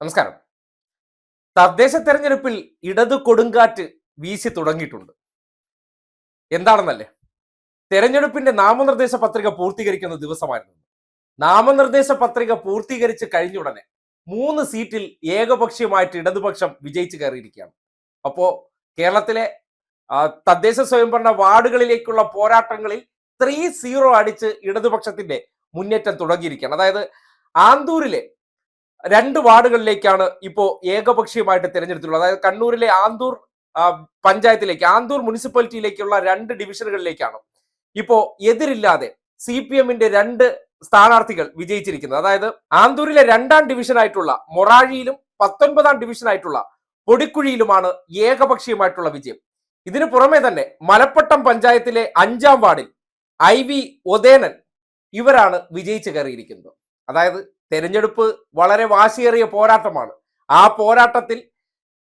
നമസ്കാരം. തദ്ദേശ തെരഞ്ഞെടുപ്പിൽ ഇടത് കൊടുങ്കാറ്റ് വീശി തുടങ്ങിയിട്ടുണ്ട്. എന്താണെന്നല്ലേ? തെരഞ്ഞെടുപ്പിന്റെ നാമനിർദ്ദേശ പത്രിക പൂർത്തീകരിക്കുന്ന ദിവസമായിരുന്നു. നാമനിർദ്ദേശ പത്രിക പൂർത്തീകരിച്ച് കഴിഞ്ഞ ഉടനെ മൂന്ന് സീറ്റിൽ ഏകപക്ഷീയമായിട്ട് ഇടതുപക്ഷം വിജയിച്ചു കയറിയിരിക്കുകയാണ്. അപ്പോ കേരളത്തിലെ തദ്ദേശ സ്വയംഭരണ വാർഡുകളിലേക്കുള്ള പോരാട്ടങ്ങളിൽ ത്രീ സീറോ അടിച്ച് ഇടതുപക്ഷത്തിന്റെ മുന്നേറ്റം തുടങ്ങിയിരിക്കുകയാണ്. അതായത് ആന്തൂരിലെ രണ്ട് വാർഡുകളിലേക്കാണ് ഇപ്പോൾ ഏകപക്ഷീയമായിട്ട് തിരഞ്ഞെടുത്തുള്ളത് അതായത് കണ്ണൂരിലെ ആന്തൂർ പഞ്ചായത്തിലേക്ക് ആന്തൂർ മുനിസിപ്പാലിറ്റിയിലേക്കുള്ള രണ്ട് ഡിവിഷനുകളിലേക്കാണ് ഇപ്പോൾ എതിരില്ലാതെ സി പി എമ്മിന്റെ രണ്ട് സ്ഥാനാർത്ഥികൾ വിജയിച്ചിരിക്കുന്നത്. അതായത് ആന്തൂരിലെ രണ്ടാം ഡിവിഷനായിട്ടുള്ള മൊറാഴിയിലും പത്തൊൻപതാം ഡിവിഷനായിട്ടുള്ള പൊടിക്കുഴിയിലുമാണ് ഏകപക്ഷീയമായിട്ടുള്ള വിജയം. ഇതിനു പുറമെ തന്നെ മലപ്പട്ടം പഞ്ചായത്തിലെ അഞ്ചാം വാർഡിൽ ഐ വി ഒതേനൻ ഇവരാണ് വിജയിച്ചു കയറിയിരിക്കുന്നത്. അതായത് തെരഞ്ഞെടുപ്പ് വളരെ വാശിയേറിയ പോരാട്ടമാണ്. ആ പോരാട്ടത്തിൽ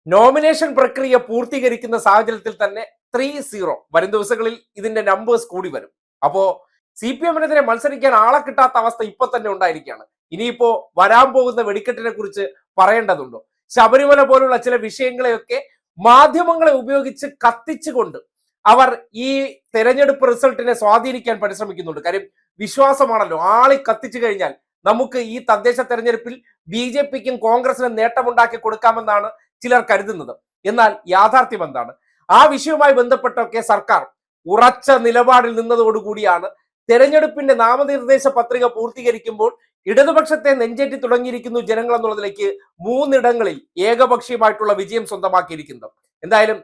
നോമിനേഷൻ പ്രക്രിയ പൂർത്തീകരിക്കുന്ന സാഹചര്യത്തിൽ തന്നെ ത്രീ സീറോ വരും ദിവസങ്ങളിൽ ഇതിന്റെ നമ്പേഴ്സ് കൂടി വരും. അപ്പോ സി പി എമ്മിനെതിരെ മത്സരിക്കാൻ ആളെ കിട്ടാത്ത അവസ്ഥ ഇപ്പൊ തന്നെ ഉണ്ടായിരിക്കുകയാണ്. ഇനിയിപ്പോ വരാൻ പോകുന്ന വെടിക്കെട്ടിനെ കുറിച്ച് പറയേണ്ടതുണ്ടോ. ശബരിമല പോലുള്ള ചില വിഷയങ്ങളെയൊക്കെ മാധ്യമങ്ങളെ ഉപയോഗിച്ച് കത്തിച്ചുകൊണ്ട് അവർ ഈ തെരഞ്ഞെടുപ്പ് റിസൾട്ടിനെ സ്വാധീനിക്കാൻ പരിശ്രമിക്കുന്നുണ്ട്. കാര്യം വിശ്വാസമാണല്ലോ. ആളി കത്തിച്ചു കഴിഞ്ഞാൽ നമുക്ക് ഈ തദ്ദേശ തെരഞ്ഞെടുപ്പിൽ ബി ജെ പിക്കും കോൺഗ്രസിനും നേട്ടമുണ്ടാക്കി കൊടുക്കാമെന്നാണ് ചിലർ കരുതുന്നത്. എന്നാൽ യാഥാർത്ഥ്യം എന്താണ്? ആ വിഷയവുമായി ബന്ധപ്പെട്ടൊക്കെ സർക്കാർ ഉറച്ച നിലപാടിൽ നിന്നതോടുകൂടിയാണ് തെരഞ്ഞെടുപ്പിന്റെ നാമനിർദ്ദേശ പത്രിക പൂർത്തീകരിക്കുമ്പോൾ ഇടതുപക്ഷത്തെ നെഞ്ചേറ്റി തുടങ്ങിയിരിക്കുന്നു ജനങ്ങൾ എന്നുള്ളതിലേക്ക് മൂന്നിടങ്ങളിൽ ഏകപക്ഷീയമായിട്ടുള്ള വിജയം സ്വന്തമാക്കിയിരിക്കുന്നത്. എന്തായാലും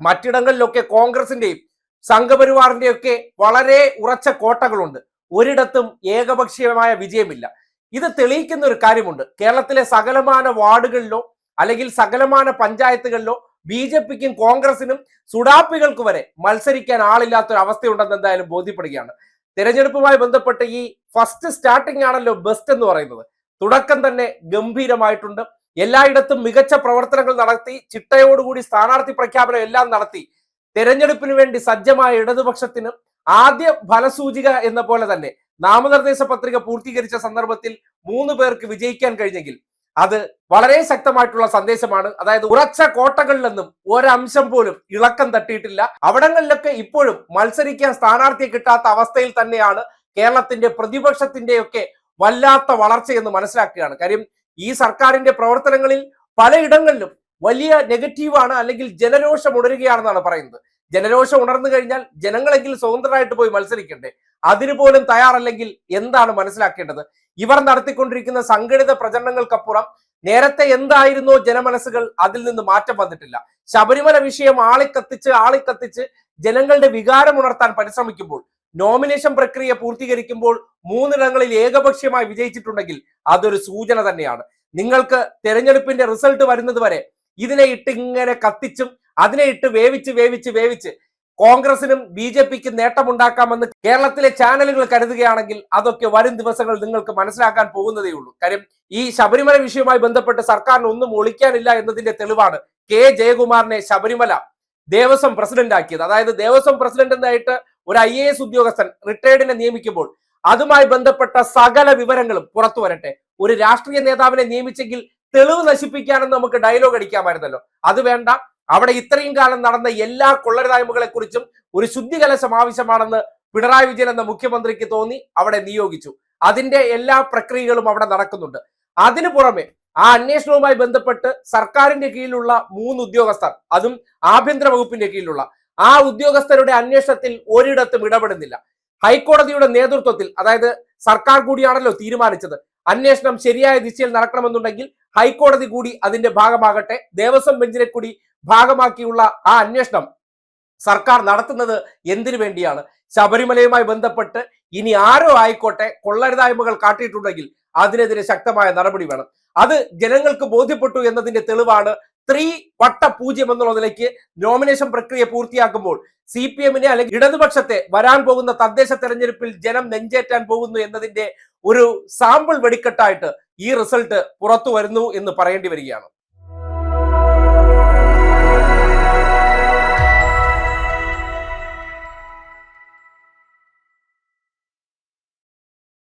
മറ്റിടങ്ങളിലൊക്കെ കോൺഗ്രസിന്റെയും സംഘപരിവാറിന്റെയൊക്കെ വളരെ ഉറച്ച കോട്ടകളുണ്ട്. ഒരിടത്തും ഏകപക്ഷീയമായ വിജയമില്ല. ഇത് തെളിയിക്കുന്ന ഒരു കാര്യമുണ്ട്. കേരളത്തിലെ സകലമാന വാർഡുകളിലോ അല്ലെങ്കിൽ സകലമാന പഞ്ചായത്തുകളിലോ ബി ജെ പിക്കും കോൺഗ്രസിനും സുഡാപ്പികൾക്ക് വരെ മത്സരിക്കാൻ ആളില്ലാത്തൊരു അവസ്ഥയുണ്ടെന്ന് എന്തായാലും ബോധ്യപ്പെടുകയാണ്. തെരഞ്ഞെടുപ്പുമായി ബന്ധപ്പെട്ട് ഈ ഫസ്റ്റ് സ്റ്റാർട്ടിംഗ് ആണല്ലോ ബെസ്റ്റ് എന്ന് പറയുന്നത്. തുടക്കം തന്നെ ഗംഭീരമായിട്ടുണ്ട്. എല്ലായിടത്തും മികച്ച പ്രവർത്തനങ്ങൾ നടത്തി ചിട്ടയോടുകൂടി സ്ഥാനാർത്ഥി പ്രഖ്യാപനം എല്ലാം നടത്തി തെരഞ്ഞെടുപ്പിന് വേണ്ടി സജ്ജമായ ഇടതുപക്ഷത്തിന് ആദ്യ ഫലസൂചിക എന്ന പോലെ തന്നെ നാമനിർദ്ദേശ പത്രിക പൂർത്തീകരിച്ച സന്ദർഭത്തിൽ മൂന്ന് പേർക്ക് വിജയിക്കാൻ കഴിഞ്ഞെങ്കിൽ അത് വളരെ ശക്തമായിട്ടുള്ള സന്ദേശമാണ്. അതായത് ഉറച്ച കോട്ടകളിലൊന്നും ഒരംശം പോലും ഇളക്കം തട്ടിയിട്ടില്ല. അവിടങ്ങളിലൊക്കെ ഇപ്പോഴും മത്സരിക്കാൻ സ്ഥാനാർത്ഥിയെ കിട്ടാത്ത അവസ്ഥയിൽ തന്നെയാണ് കേരളത്തിന്റെ പ്രതിപക്ഷത്തിന്റെയൊക്കെ വല്ലാത്ത വളർച്ചയെന്ന് മനസ്സിലാക്കുകയാണ്. കാര്യം ഈ സർക്കാരിന്റെ പ്രവർത്തനങ്ങളിൽ പലയിടങ്ങളിലും വലിയ നെഗറ്റീവാണ് അല്ലെങ്കിൽ ജനരോഷം ഉണരുകയാണെന്നാണ് പറയുന്നത്. ജനരോഷം ഉണർന്നു കഴിഞ്ഞാൽ ജനങ്ങളെങ്കിലും സ്വതന്ത്രരായിട്ട് പോയി മത്സരിക്കണ്ടേ? അതിനു പോലും തയ്യാറല്ലെങ്കിൽ എന്താണ് മനസ്സിലാക്കേണ്ടത്? ഇവർ നടത്തിക്കൊണ്ടിരിക്കുന്ന സംഘടിത പ്രചരണങ്ങൾക്കപ്പുറം നേരത്തെ എന്തായിരുന്നോ ജനമനസ്സുകൾ അതിൽ നിന്ന് മാറ്റം വന്നിട്ടില്ല. ശബരിമല വിഷയം ആളിക്കത്തിച്ച് ആളിക്കത്തിച്ച് ജനങ്ങളുടെ വികാരം ഉണർത്താൻ പരിശ്രമിക്കുമ്പോൾ നോമിനേഷൻ പ്രക്രിയ പൂർത്തീകരിക്കുമ്പോൾ മൂന്നിടങ്ങളിൽ ഏകപക്ഷീയമായി വിജയിച്ചിട്ടുണ്ടെങ്കിൽ അതൊരു സൂചന തന്നെയാണ്. നിങ്ങൾക്ക് തെരഞ്ഞെടുപ്പിന്റെ റിസൾട്ട് വരുന്നത് വരെ ഇതിനെ ഇട്ട് ഇങ്ങനെ കത്തിച്ചും അതിനെ ഇട്ട് വേവിച്ച് വേവിച്ച് വേവിച്ച് കോൺഗ്രസിനും ബി ജെ പിക്ക് നേട്ടമുണ്ടാക്കാമെന്ന് കേരളത്തിലെ ചാനലുകൾ കരുതുകയാണെങ്കിൽ അതൊക്കെ വരും ദിവസങ്ങൾ നിങ്ങൾക്ക് മനസ്സിലാക്കാൻ പോകുന്നതേ ഉള്ളൂ. കാര്യം ഈ ശബരിമല വിഷയവുമായി ബന്ധപ്പെട്ട് സർക്കാരിന് ഒന്നും ഒളിക്കാനില്ല എന്നതിന്റെ തെളിവാണ് കെ ജയകുമാറിനെ ശബരിമല ദേവസ്വം പ്രസിഡന്റ് ആക്കിയത് അതായത് ദേവസ്വം പ്രസിഡന്റ് എന്നായിട്ട് ഒരു ഐ എ എസ് ഉദ്യോഗസ്ഥൻ റിട്ടയർഡിനെ നിയമിക്കുമ്പോൾ അതുമായി ബന്ധപ്പെട്ട സകല വിവരങ്ങളും പുറത്തു വരട്ടെ. ഒരു രാഷ്ട്രീയ നേതാവിനെ നിയമിച്ചെങ്കിൽ തെളിവ് നശിപ്പിക്കാനെന്ന് നമുക്ക് ഡയലോഗ് അടിക്കാമായിരുന്നല്ലോ. അത് വേണ്ട. അവിടെ ഇത്രയും കാലം നടന്ന എല്ലാ കൊള്ളരുതായ്മകളെ കുറിച്ചും ഒരു ശുദ്ധികലശം ആവശ്യമാണെന്ന് പിണറായി വിജയൻ എന്ന മുഖ്യമന്ത്രിക്ക് തോന്നി അവിടെ നിയോഗിച്ചു. അതിന്റെ എല്ലാ പ്രക്രിയകളും അവിടെ നടക്കുന്നുണ്ട്. അതിനു പുറമെ ആ അന്വേഷണവുമായി ബന്ധപ്പെട്ട് സർക്കാരിന്റെ കീഴിലുള്ള മൂന്ന് ഉദ്യോഗസ്ഥർ അതും ആഭ്യന്തര വകുപ്പിന്റെ കീഴിലുള്ള ആ ഉദ്യോഗസ്ഥരുടെ അന്വേഷണത്തിൽ ഒരിടത്തും ഇടപെടുന്നില്ല. ഹൈക്കോടതിയുടെ നേതൃത്വത്തിൽ അതായത് സർക്കാർ കൂടിയാണല്ലോ തീരുമാനിച്ചത് അന്വേഷണം ശരിയായ ദിശയിൽ നടക്കണമെന്നുണ്ടെങ്കിൽ ഹൈക്കോടതി കൂടി അതിന്റെ ഭാഗമാകട്ടെ ദേവസ്വം ബെഞ്ചിനെ കൂടി ഭാഗമാക്കിയുള്ള ആ അന്വേഷണം സർക്കാർ നടത്തുന്നത് എന്തിനു വേണ്ടിയാണ്? ശബരിമലയുമായി ബന്ധപ്പെട്ട് ഇനി ആരോ ആയിക്കോട്ടെ കൊള്ളരുതായ്മകൾ കാട്ടിയിട്ടുണ്ടെങ്കിൽ അതിനെതിരെ ശക്തമായ നടപടി വേണം. അത് ജനങ്ങൾക്ക് ബോധ്യപ്പെട്ടു എന്നതിന്റെ തെളിവാണ് ത്രീ വട്ട പൂജ്യം എന്നുള്ളതിലേക്ക് നോമിനേഷൻ പ്രക്രിയ പൂർത്തിയാക്കുമ്പോൾ സി പി എമ്മിനെ അല്ലെങ്കിൽ ഇടതുപക്ഷത്തെ വരാൻ പോകുന്ന തദ്ദേശ തെരഞ്ഞെടുപ്പിൽ ജനം നെഞ്ചേറ്റാൻ പോകുന്നു എന്നതിന്റെ ഒരു സാമ്പിൾ വെടിക്കെട്ടായിട്ട് ഈ റിസൾട്ട് പുറത്തു വരുന്നു എന്ന് പറയേണ്ടി വരികയാണ്.